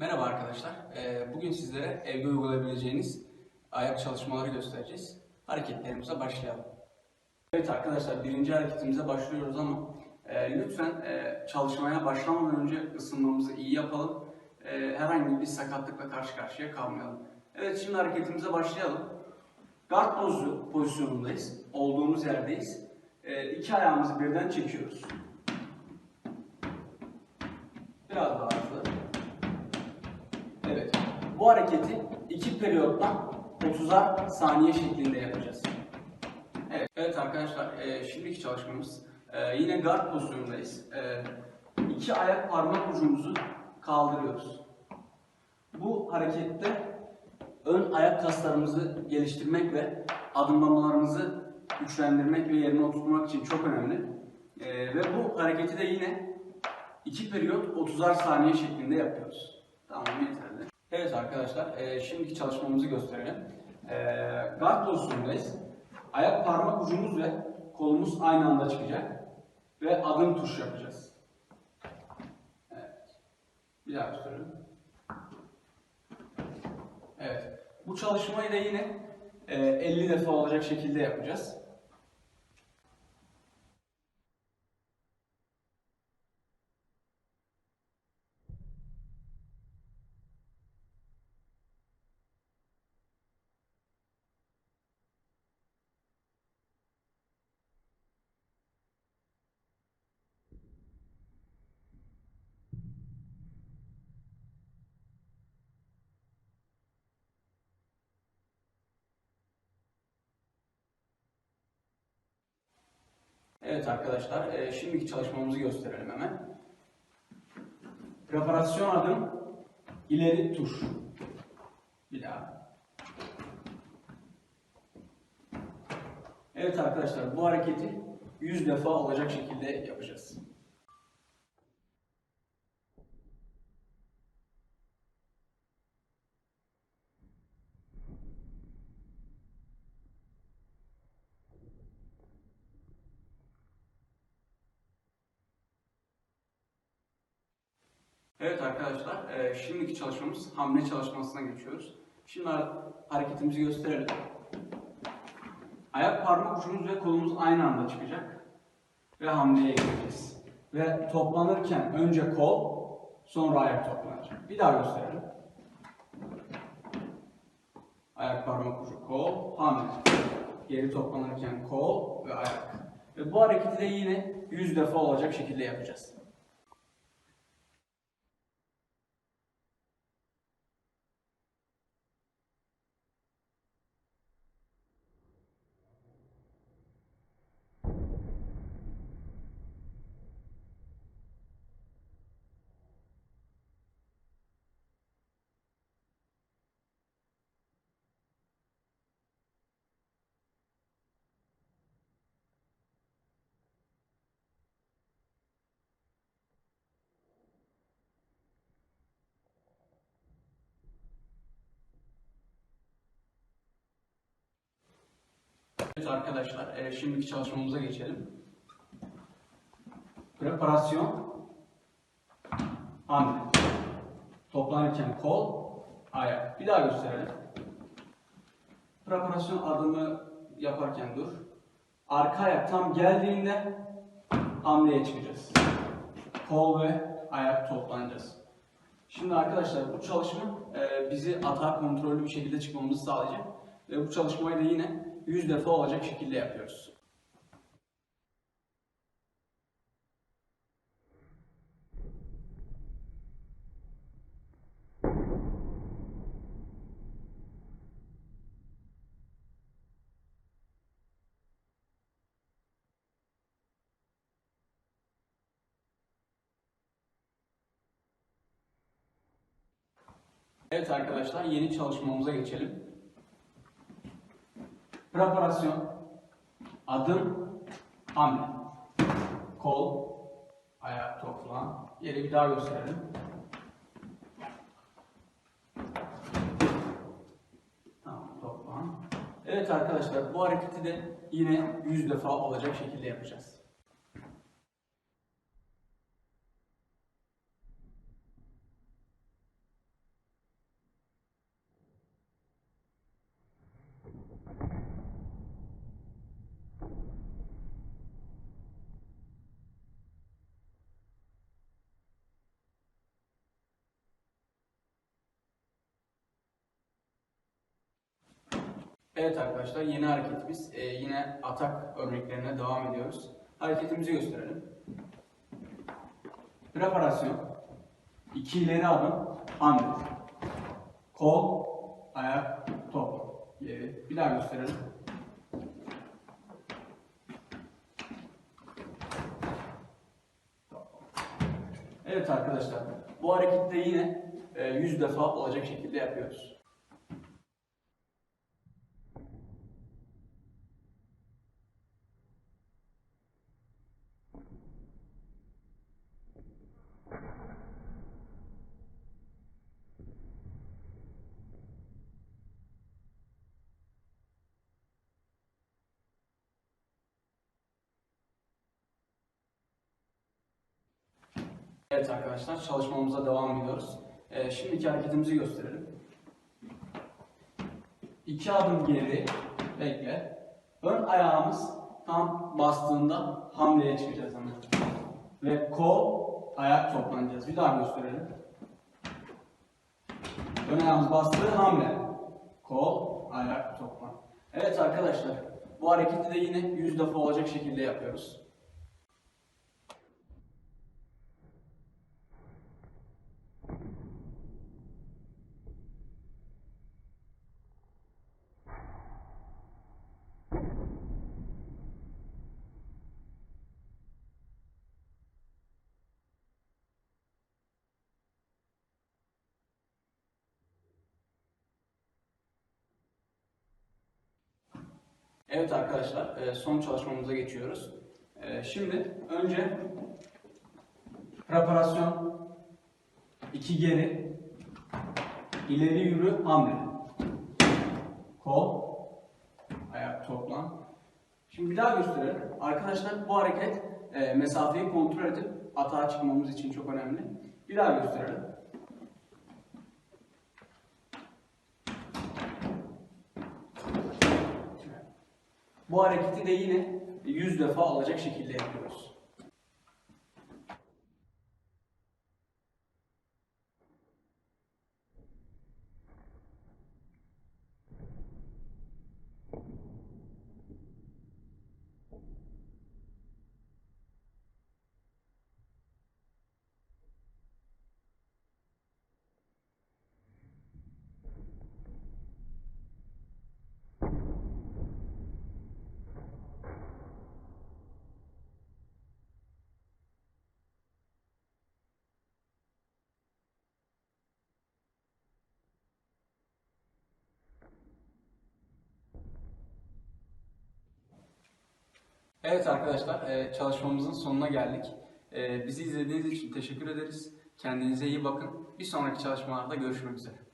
Merhaba arkadaşlar. Ee, Bugün sizlere evde uygulayabileceğiniz ayak çalışmaları göstereceğiz. Hareketlerimize başlayalım. Evet arkadaşlar birinci hareketimize başlıyoruz ama e, lütfen e, çalışmaya başlamadan önce ısınmamızı iyi yapalım. E, herhangi bir sakatlıkla karşı karşıya kalmayalım. Evet şimdi hareketimize başlayalım. Guard pozu pozisyonundayız. Olduğumuz yerdeyiz. İki ayağımızı birden çekiyoruz. Biraz daha. Bu hareketi iki periyottan 30'ar saniye şeklinde yapacağız. Evet, evet arkadaşlar e, şimdiki çalışmamız e, yine guard pozisyonundayız. E, iki ayak parmak ucumuzu kaldırıyoruz. Bu harekette ön ayak kaslarımızı geliştirmek ve adımlamalarımızı güçlendirmek ve yerine oturtmak için çok önemli. E, ve bu hareketi de yine iki periyot 30'ar saniye şeklinde yapıyoruz. Tamam yeterli. Evet arkadaşlar, e, şimdiki çalışmamızı gösterelim. E, guard pozisyondayız. Ayak parmak ucumuz ve kolumuz aynı anda çıkacak. Ve adım tuş yapacağız. Evet. Bir daha gösterelim. Evet. Bu çalışmayı da yine e, 50 defa olacak şekilde yapacağız. Evet arkadaşlar, e, şimdiki çalışmamızı gösterelim hemen. Preparasyon adım, ileri tuş. Bir daha. Evet arkadaşlar, bu hareketi 100 defa olacak şekilde yapacağız. Evet arkadaşlar, e, şimdiki çalışmamız hamle çalışmasına geçiyoruz. Şimdi ha- hareketimizi gösterelim. Ayak parmak ucumuz ve kolumuz aynı anda çıkacak. Ve hamleye gireceğiz. Ve toplanırken önce kol, sonra ayak toplanacak. Bir daha gösterelim. Ayak parmak ucu, kol, hamle. Geri toplanırken kol ve ayak. Ve bu hareketi de yine 100 defa olacak şekilde yapacağız. Evet arkadaşlar, e, şimdiki çalışmamıza geçelim. Preparasyon, hamle. Toplanırken kol, ayak. Bir daha gösterelim. Preparasyon adımı yaparken dur. Arka ayak tam geldiğinde hamleye çıkacağız. Kol ve ayak toplanacağız. Şimdi arkadaşlar bu çalışma e, bizi atağa kontrollü bir şekilde çıkmamızı sağlayacak. Ve bu çalışmayı da yine 100 defa olacak şekilde yapıyoruz. Evet arkadaşlar yeni çalışmamıza geçelim. Preparasyon, adım, hamle. Kol, ayak topla. Yeri bir daha gösterelim. Tamam. Evet arkadaşlar bu hareketi de yine 100 defa olacak şekilde yapacağız. Evet arkadaşlar yeni hareketimiz. Ee, yine atak örneklerine devam ediyoruz. Hareketimizi gösterelim. Preparasyon. İki ileri adım. Hamle. Kol, ayak, top. Geri. Bir daha gösterelim. Evet arkadaşlar. Bu hareketi de yine e, 100 defa olacak şekilde yapıyoruz. Evet arkadaşlar çalışmamıza devam ediyoruz. Ee, şimdiki hareketimizi gösterelim. İki adım geri, bekle. Ön ayağımız tam bastığında hamleye çıkacağız hemen. Ve kol, ayak toplanacağız. Bir daha gösterelim. Ön ayağımız bastığı hamle. Kol, ayak toplan. Evet arkadaşlar bu hareketi de yine 100 defa olacak şekilde yapıyoruz. Evet arkadaşlar, e, son çalışmamıza geçiyoruz. E, Şimdi önce preparasyon, iki geri, ileri yürü, hamle. Kol, ayak toplan. Şimdi bir daha gösterelim. Arkadaşlar bu hareket e, mesafeyi kontrol edip atağa çıkmamız için çok önemli. Bir daha gösterelim. Bu hareketi de yine 100 defa alacak şekilde yapıyoruz. Evet arkadaşlar, e, çalışmamızın sonuna geldik. E, Bizi izlediğiniz için teşekkür ederiz. Kendinize iyi bakın. Bir sonraki çalışmalarda görüşmek üzere.